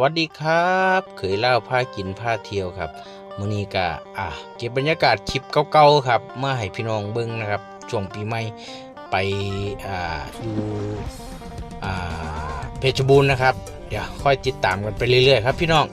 วัสดีครับเคยเล่าผ้ากินผ้าเที่ยวครับมื้อนี้ก็อะเก็บบรรยากาศคลิปเก่าๆครับมาให้พี่น้องเบิ่งนะครับช่วงปีใหม่ไปอ่าอยู่อ่าเพชรบูรณ์นะครับ เดี๋ยวค่อยติดตามกันไปเรื่อยๆครับพี่น้อง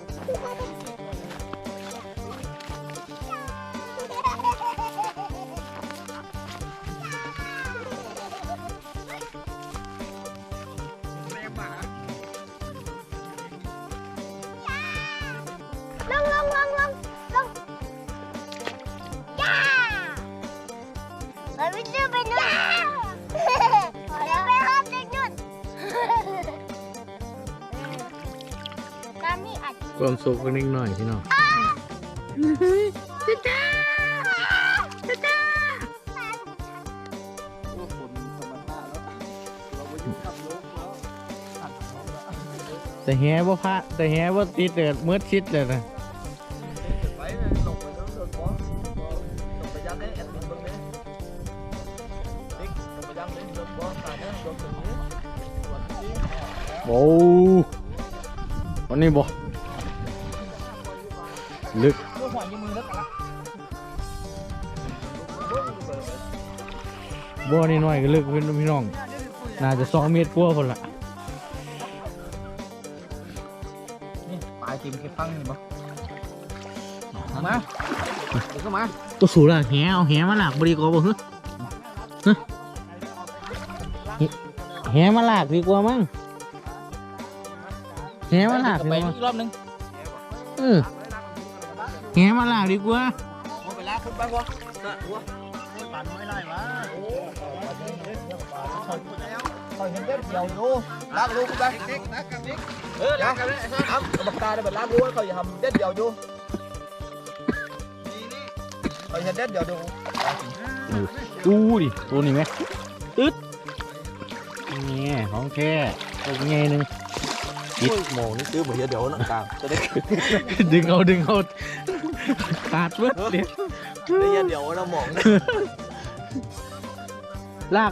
ความสุขกันนิดหน่อยพี่น้องจ้าจ้าจ้าแต่แฮว่าพระแต่แฮว่าติดเดือดมืดชิดเลยนะไปเลยลงไปแล้วโดนบอสลงไปยันได้แอดมินเบิ่งเลยติ๊กบัวนี่น้อยก็ลึกตัวหัวยืมมือแล้วกันละเบิ่งเบิ่งบ่นี่น้อยก็ลึกขึ้นพี่น้อง น่าจะสองเมตรกว่าคนละนี่ปลายติมแค่ฟังนี่บ่มาเดี๋ยวก็มาตัวสูงละแหเอาแหมาหลากบดีกว่าบ่ฮึแหมาหลากดีกว่ามั้งแหมาหลากไปอีกรอบนึงเออ แหมาหลากดีกว่ามองไปลากขึ้นไปวะน่ะหัวปานน้อยไล่วะโอ้คอยเห็นเด็ดเดียวอยู่ลากลูกขึ้นไปเด็กนักกับเด็กเออลากกันเลยครับบักตาได้แบบลากลูกเขาอย่าทำเด็ดเดียวอยู่คอยเห็นเด็ดเดียวดูดูดิตัวนี้ไหมตึ๊ดนี่ของแท้ตัวใหญ่หนึงโอ้ยโมนี่ซื้ อมาเยอะเดี๋ยวนะกลางจะได้ดึงเอาดึงเอาขาดเว้ยเดี๋ยวได้เยอะเดี๋ยวนะหมองลาก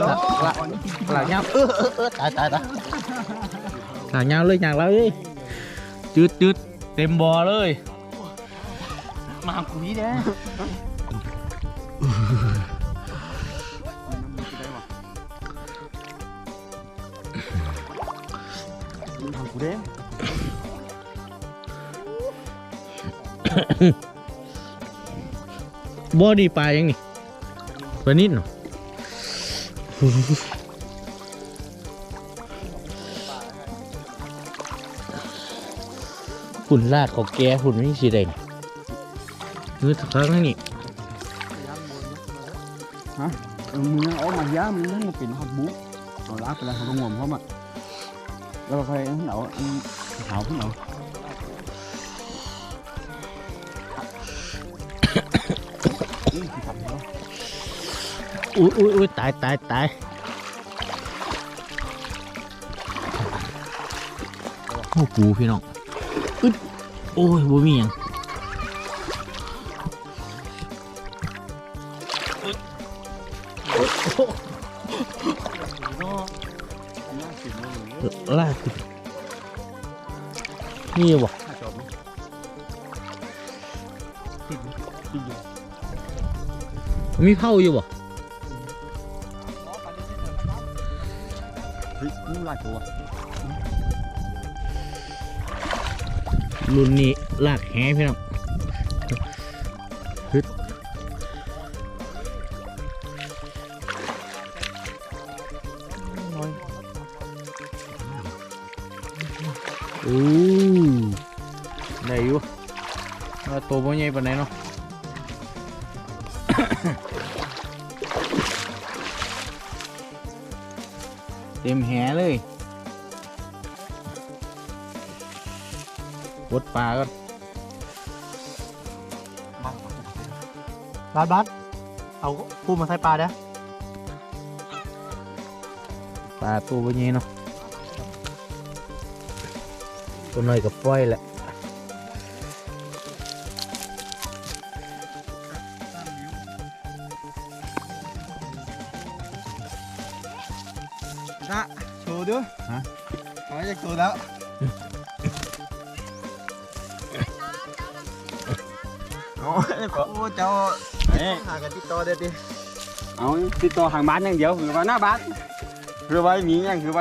หลากหลากหลากยาวเออเออเออตายตายตายหลากยาวเลยอย่างเราเอ้ยจืดจืดเต็มบ่อเลย มาคุยเด้กูเด้บ่อดีปลายังนี่ปลานิดเนาะ หุ่นลาดของแกหุ่นไม่สีแดงเนื้อครั้งนี่มึงเอามาย่ามึงต้องมาเป็นฮอตบุ๊กเอาลากไปแล้วเขาก็งวมเขาะมาแล้วก็ค่อยเอาอันขาวขึ้นเอา อุ้ยอุ้ยอุ้ยตายตายตายโอ้ปูพี่น้องอึดโอ้ยบ่มีหยังลากขึ้นนี่บ่มีเผาอยู่บ่าตัวรุ่นนี้ลากแหพี่น้องฮึดโอ้ได้อยู่ตัวบ่ใหญ่ปานไหนเนาะ ต็มแหเลยวดปลาก็บัสบัสเอาพูดมาใส่ปลาเด้อปลาตัวบ่ใหญ่เนาะตัวน้อยกับปล่อยแหละนะ เอาจะโชว์แล้วโอ้เจ้าหากันติดต่อเด็ดดิเอาติดต่อทางบ้านอย่างเดียวคือว่าหน้าบ้านคือว่ามีอย่างคือ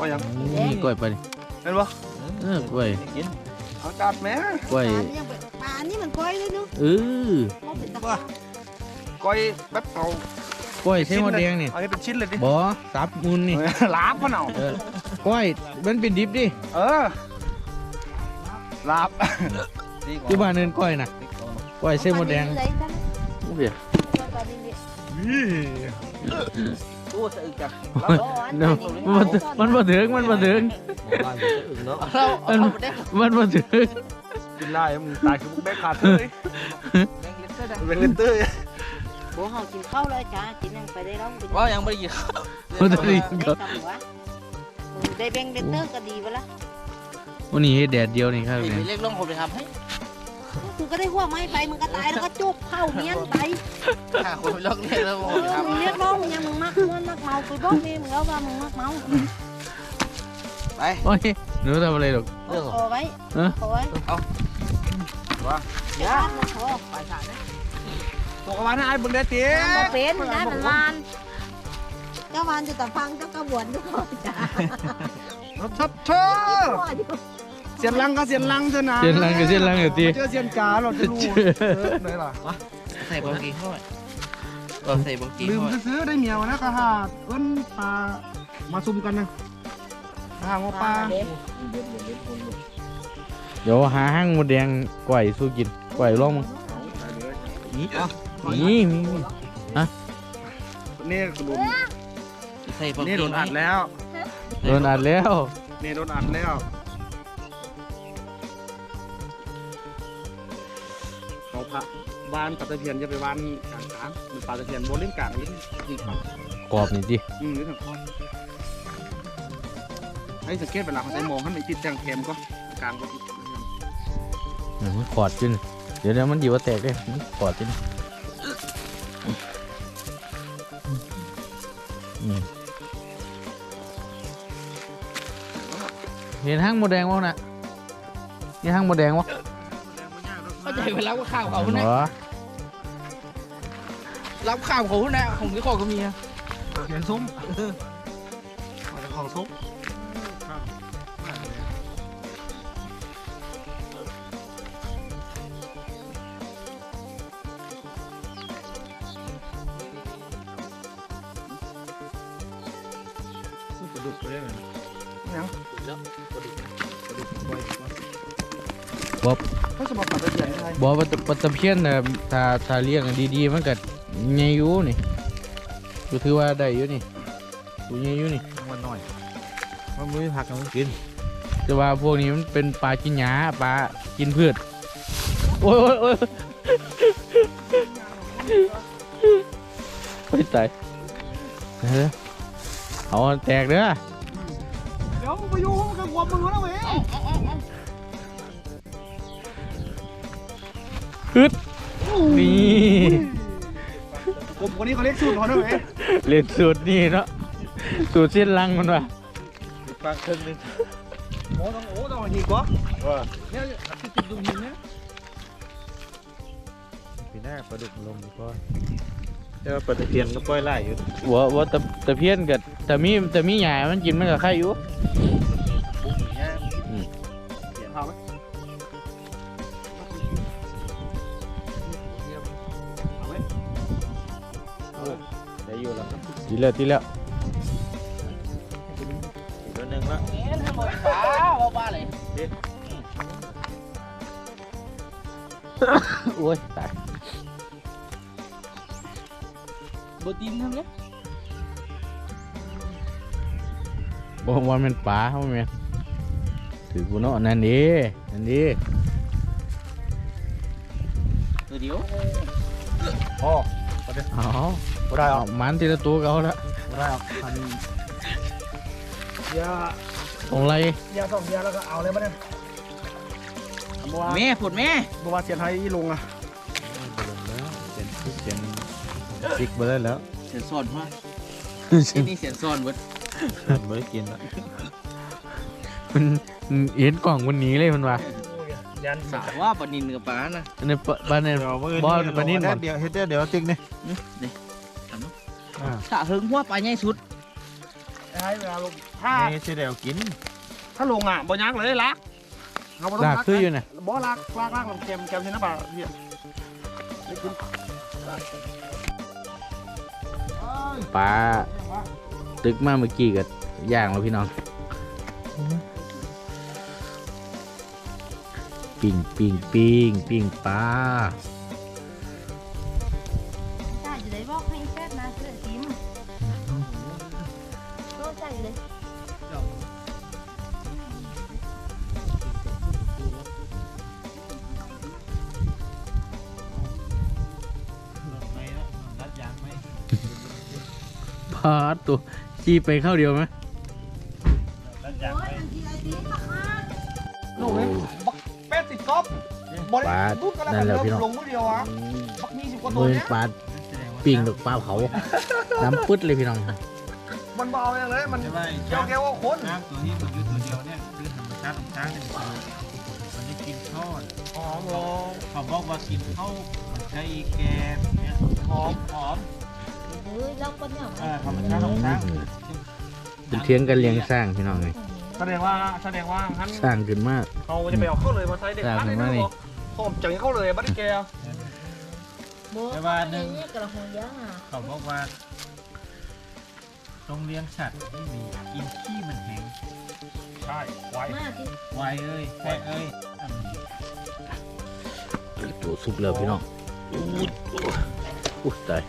ว่าหน้าบ้านปล่อยเถอะแต่ว่าสุดกระดุกไปแล้มีวแต่แหเว้ยบ่มีปลาโอ้ยบ่มีอย่างนี้คนน่ะปลาน่ะโอ้ได้อยู่นี่ก้อยอยู่นี่ก้อยดิฮะก้อยนะก้อยเส้นบ่แดงนะโอ้ยจักบ่เคยเห็นก้อยยังนี่ก้อยไปดิเห็นปะเออก้อยกินเอาจัดแม่ก้อยปลานี่ยังเป็นปลานี่มันก้อยเลยเนาะเออบ่เป็นตะก้อยแบบเอาก้อยเส้นบ่แดงนี่เอาให้เป็นชิ้นเลยดิบ่สับมุนนี่ลาบพะเนาเออก้อยมันเป็นดิบดิเออลาบอยู่บ้านเนินก้อยน่ะก้อยเส้นบ่แดงเลยจ้ะโอ้เดี๋ย วปลานี่นี่ตู้สะอึกจังเนาะมันบ่มันบ่ถึงมันบ่ถึงบ้านสะอึกเนาะมันมันบ่ถึงกินไล่มึงตายคือมึงแบกขาดเลยเป็นเลนเตอร์บ่เฮากินข้าวเลยจ้ากินยังไปได้แล้วว่ายังไม่ได้กินมันจะได้ได้ก็คำวะได้แบ่งเดนเตอร์ก็ดีบ่ล่ะวันนี้แดดเดียวนี่ครับมีเนี่ยเรียกร้องคนไปทำให้กูก็ได้หัวไม้ไปมึงก็ตายแล้วก็จุบเข้าเมียนไปหาคนไปร้องเรียกร้องเอคนไปอทำมึงเรียกร้องมึงยังมึงมักม้วนมั กเมาไปบอกแม่มึงแล้วว่ามึงมักเมาไป โอ้ยหนูทำอะไรหรอกเรื่องขอไว้ขอไว้เอาอย่าขอไปฉากนะตัวกวานให้ไอ้บึงได้เตี้ยบ่เป็นได้มันวานเจ้าวานจะแต่ฟังเจ้ากระบวนทุกคนจ้าชัดเชอเสียนลังก็เสียนลังเถอะนะเส้นลังกับเส้นลังกับตีเจอเสียนกาเราจะรู้เออไหนล่ะใส่บางกีเข้าไป ก็ใส่บางกีลืมเข้าไปซื้อได้เมียวนะกะหาดเอิ้นปลามาซุ่มกันนะหางว่าปลาเดี๋ยวหาห้างหมดแดงก่อยสู้กินก่อยลองมึงนี่อะนี่มีมีนี่โดนใส่บางนี่กีโดนอัดแล้วโดนอัดแล้วนี่โดนอัดแล้วเขาพระ บ้านปลาตะเพียนจะไปบ้านกลางกลางหรือปลาตะเพียนโบลิ่งกลางนี่นี่ปลากรอบนี่ดิอืมนี่ถึงคอนให้สังเกตเวลาเขาใช้มองให้มันติดจังเค็มก็กลางก็ติดอืมมันขอดจนเดี๋ยวเดี๋ยวมันอยู่ว่าแตกเลยมันขอดจนอืมเห็นห้างหมดแดงวะน่ะนี่ห้างหมดแดงวะ เข้าใจไปแล้วว่าข้าวเขาเหเนี่ยรอรับข้าวเขาเนี่ยผมที่ขอก็มีอะเขียนส้มของส้มกระดูกไปได้ไหมก็จะมาปลาตะเพียนไทยบอกว่าปลาตะเพียนน่ะถ้าถ้าเลี้ยงดีๆมันก็ใหญ่อยู่นี่ก็ถือว่าได้อยู่นี่ตัวใหญ่อยู่นี่มันหน่อยมันไม่ผักมันกิน แต่ว่าพวกนี้มันเป็นปลากินหญ้าปลากินพืชโอ้ยโอ้ยโอ้ยโอ้ยตายเฮ้ยเอาแตกเด้อเดี๋ยวไปยู่งกับความมึงแล้วเว้ย นี่ผมคนนี้เขาเรียกสูตรเขาด้วยเว้ยเล่นสูตรนี่เนาะสูตรเส้นลังมันว่ะปลาครึ่งนึงโอ้ต้องโอ้ต้องหินกว่าเนี่ยติดดูหินเนี่ยปีหน้าปลาดุกลงดีกว่าแต่ว่าปลาตะเพียนก็ปล่อยไล่อยู่หัวหัวตะตะเพียนกับตะมีตะมีหญ้ามันกินมันกับไข่อยู่ ตีแล้วตีแล้วตัวหนึ่งละเอ็นทำไมป้าว่าป้าเลยโอ้ยตายบดินทำเนี่ยบ่ว่ามันปลาเขาแม่นถือกูเนาะนั่นดีนั่นดีเดี๋ยวอ๋ออ๋อ บ่ได้ออออกกมันทีละตัวก็เอาละบ่ได้ออกพันยาตรงไรยาสองยาแล้วก็เอาเลยมาเนี่ยบัวแม่ผุดแม่บัวเสียนไทยอีลงอะเป็นเป็นซิกไปได้แล้วเสียนซ่อนวะที่นี่เสียนซ่อนเบิดไม่ได้กินละมันเห็นกล่องวันนี้เลยมันว่ายันสาวว่าปนินกับป้านะอันนี้ปะบ้านเนี่ยบอลปานนี้บ่เดี๋ยวเฮ็ดเดี๋ยวติ๊กนี่ ถ้าหึงหัวปลาใหญ่สุดให้เวลาลงถ้านี่สิเดี๋ยวกินถ้าลงอะบ่ยักเลยลักเอาบ่ต้อลางกลักคืออยู่น่ะบ่ลักลักลักลงเค็มเค็มใช่น้ำปลาเฮียได้กินปลาตึกมาเมื่อกี้กับย่างแล้วพี่น้องปิ้งปิ้งปิ้งปิ้งปลาจ้า ตัวจีไปเข้าเดียวไหมโอ้ยมันทีไรดีมากลูกนี่บักเป็ดติดก๊อบบ่ปลาได้ลูกก็นั่นแหละพี่น้องลงมือเดียวอะบักมีสิบกว่าตัวมือเนี้ยปลาปิ้งดอกปลาเผาน้ำปึ๊ดเลยพี่น้อง มันเบาอย่างเลยมันใช่ไหมเกี่ยวแก้วว่าคนช้างตัวนี้มันอยู่ตัวเดียวเนี่ยคือธรรมชาติของช้างเนี่ยมันมันจะกินทอดหอมลงเขาบอกว่ากินข้าวมันใช้แกงเนี่ยหอมหอม เฮ้ยเราคนเนี่ยเออธรรมชาติของช้างเป็นเทียงกันเลี้ยงสร้างพี่น้องไงแสดงว่าแสดงว่างั้นสร้างขึ้นมาก เขาจะไปเอาเข้าเลยมาใส่เด็กจ้าพันผมเลยว่านะนี่บอกหอมจังเข้าเลยบัดนี้แกแต่ว่าหนึ่งนี่กระหงเยอะอะเขาบอกว่าโรงเลี้ยงสัตว์ที่มีกินขี้มันแห้งใช่ไวมากที่ไวเอ้ยแค่เอ้ยอันนี้ตัวสุกแล้วพี่น้องอู้อู้ตาย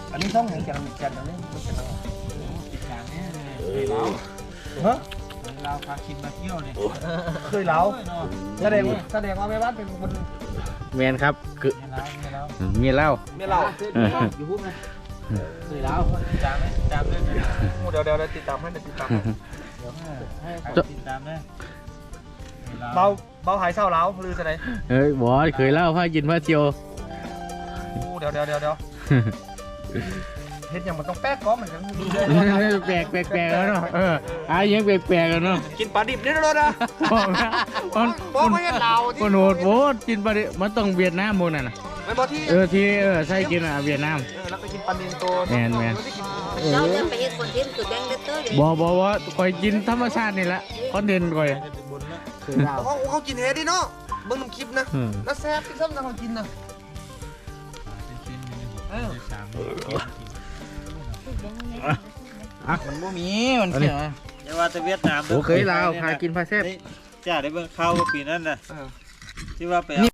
ะอันนี้ต้องเห็นแกนแกนอันนี้มันเป็นอะไรติดการเนี่เลยเราฮะเราพาคินมาเที่ยวเนี่ยเคยเล้าเนาะแสดงว่าแสดงว่าแม่บ้านเป็นคนแมนครับคือเนี่ยเราเนี่ยเรามีเล่าอยู่พูดไหมเคยแล้วจามไหมจามด้วยเดี๋ยวเดี๋ยวติดตามให้ติดตามเดี๋ยวให้ติดตามนะเบาเบาหายเศร้าเล้าลือแสดงเอ้ยบอสเคยเล้าพากินพาเที่ยวเดี๋ยวเดี๋ยวเดี๋ยว เดี๋ยวเฮ็ดอย่างมันต้องแป๊กก้อเหมือนกันแปลกแปลกแปลกแล้วเนาะเอออายังแปลกแปลกแล้วเนาะกินปลาดิบนี่นะรถนะบอกนะมันบอมันไม่เห็นเราที่มันโหดโหดกินไปดิมันต้องเวียดนามหมดน่ะนะไม่บอกที่เออที่เออใช่กินอะเวียดนามเออแล้วไปกินปลาดินตัวแม่นแม่นเอเราอจะไปเห็นคนที่สุดแดงเด็ดเตอร์เลยบอกบอกว่าคอยกินธรรมชาตินี่แหละคอนเทนต์คอยเขาเขากินเฮ็ดดิเนาะเบิ่งน้ำคลิปนะอืมแล้วแซ่บที่ซ้ำนะเขากินนะ มันบ่มีมันเขียวอย่าว่าแต่เวียดนามโอเคยลาวพากินพาเซ่จ้าได้เบิ่งข้าวว่าปีนั้นน่ะที่ว่าไป